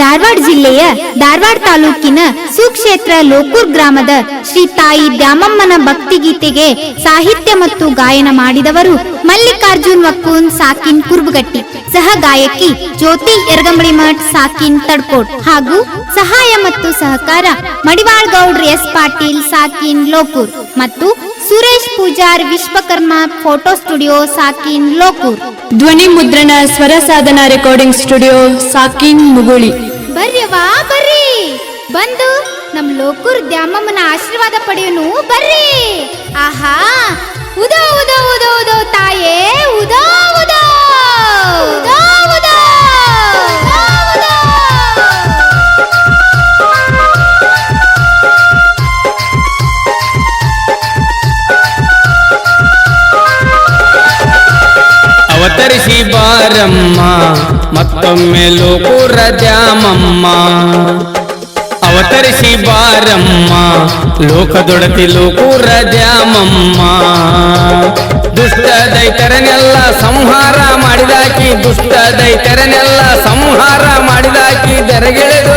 ಧಾರವಾಡ ಜಿಲ್ಲೆಯ ಧಾರವಾಡ ತಾಲೂಕಿನ ಸುಕ್ಷೇತ್ರ ಲೋಕೂರ್ ಗ್ರಾಮದ ಶ್ರೀ ತಾಯಿ ದ್ಯಾಮಮ್ಮನ ಭಕ್ತಿಗೀತೆಗೆ ಸಾಹಿತ್ಯ ಮತ್ತು ಗಾಯನ ಮಾಡಿದವರು ಮಲ್ಲಿಕಾರ್ಜುನ್ ವಕ್ಕೂನ್ ಸಾಕಿನ್ ಕುರ್ಬಗಟ್ಟಿ. ಸಹ ಗಾಯಕಿ ಜ್ಯೋತಿ ಯರಗಂಬಳಿ ಮಠ್ ಸಾಕಿನ್ ತಡ್ಕೋಟ್ ಹಾಗೂ ಸಹಾಯ ಮತ್ತು ಸಹಕಾರ ಮಡಿವಾಳ್ ಗೌಡ್ರ ಎಸ್ ಪಾಟೀಲ್ ಸಾಕಿನ್ ಲೋಕೂರ್. ಮತ್ತು ಸುರೇಶ್ ಪೂಜಾರ್ ವಿಶ್ವಕರ್ಮ ಫೋಟೋ ಸ್ಟುಡಿಯೋ ಸಾಕಿನ್ ಲೋಕೂರ್. ಧ್ವನಿ ಮುದ್ರಣ ಸ್ವರ ಸಾಧನ ರೆಕಾರ್ಡಿಂಗ್ ಸ್ಟುಡಿಯೋ ಸಾಕಿನ್ ಮುಗುಳಿ. ಬರ್ರಿವಾ ಬರ್ರಿ. ಬಂದು ನಮ್ ಲೋಕೂರ್ ದ್ಯಾಮಮ್ಮನ ಆಶೀರ್ವಾದ ಪಡೆಯೋನು ಬರ್ರಿ. ಆಹಾ ಉದೋ ಉದೋ ಉದೋ ಉದೋ ತಾಯೇ ಉದೋ ಉದೋ. ಅವತರಿಸಿ ಬಾರಮ್ಮ, ಮತ್ತೊಮ್ಮೆ ಲೋಕೂರ ದ್ಯಾಮಮ್ಮ. ಅವತರಿಸಿ ಬಾರಮ್ಮ, ಲೋಕದೊಡತಿ ಲೋಕೂರ ದ್ಯಾಮಮ್ಮ. ದುಷ್ಟ ದೈತರನೆಲ್ಲ ಸಂಹಾರ ಮಾಡಿದಾಕಿ, ದುಷ್ಟ ದೈತರನೆಲ್ಲ ಸಂಹಾರ ಮಾಡಿದಾಕಿ, ದರಗಿಳಿದು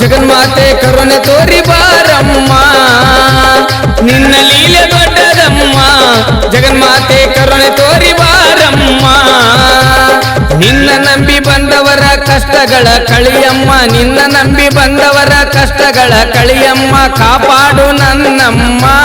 ಜಗನ್ಮಾತೆ ಕರುಣೆ ತೋರಿ ಬಾರಮ್ಮ. ನಿನ್ನ ಲೀಲೆ ದೊಡ್ಡದಮ್ಮ. ಜಗನ್ಮಾತೆ ಕರುಣೆ ತೋರಿ ಬಾರಮ್ಮ. ನಿನ್ನ ನಂಬಿ ಬಂದವರ ಕಷ್ಟಗಳ ಕಳಿಯಮ್ಮ. ನಿನ್ನ ನಂಬಿ ಬಂದವರ ಕಷ್ಟಗಳ ಕಳಿಯಮ್ಮ. ಕಾಪಾಡು ನನ್ನಮ್ಮ.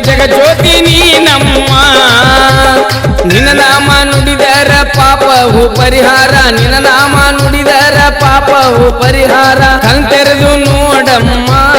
ಜಗಜ್ಯೋತಿ ನೀನಮ್ಮ. ನಿನ್ನ ನಾಮ ನುಡಿದರ ಪಾಪವು ಪರಿಹಾರ. ನಿನ್ನ ನಾಮ ನುಡಿದರ ಪಾಪವು ಪರಿಹಾರ. ಕಣ್ತೆರೆದು ನೋಡಮ್ಮ.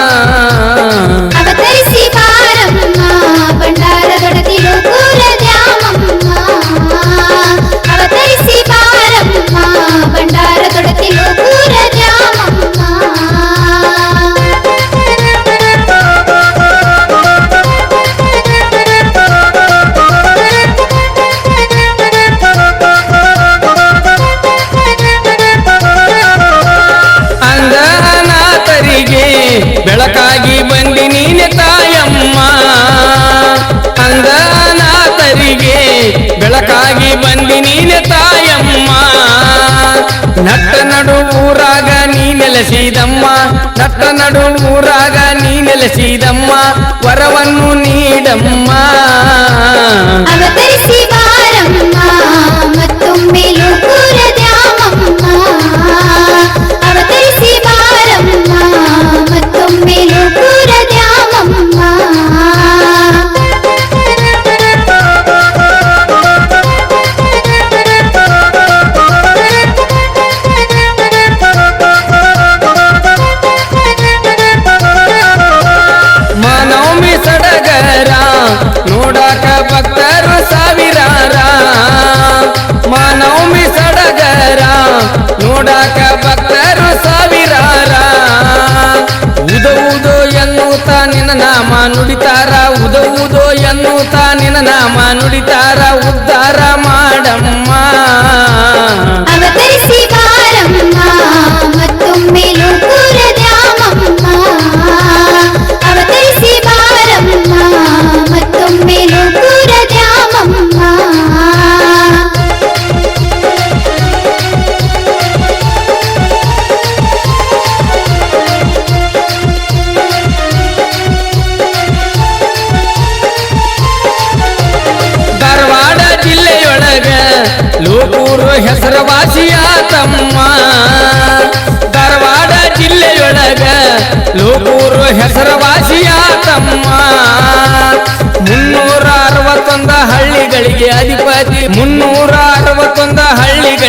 ಬಂದಿ ನೀನೆ ತಾಯಮ್ಮ ನಟ್ಟ ನಡು ಊರಾಗ ನೀ ನೆಲೆಸಿದಮ್ಮ ನಟ್ಟ ನಡು ಊರಾಗ ನೀ ನೆಲೆಸಿದಮ್ಮ ವರವನ್ನು ನೀಡಮ್ಮ ಅವತರಿಸಿ ನಿನ್ನ ನಾಮ ನುಡಿತಾರ ಉದ ಉದೋ ಎನ್ನುತ್ತ ನಿನ್ನ ನಾಮ ನುಡಿತಾರ ಉದ್ಧಾರ ಮಾಡಮ್ಮ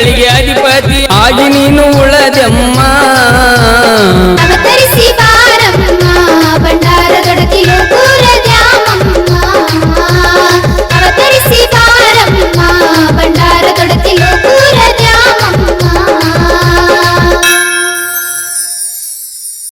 ಗಳಿಗೆ ಅಧಿಪತಿ. ಆಗಿ ನೀನು ಉಳ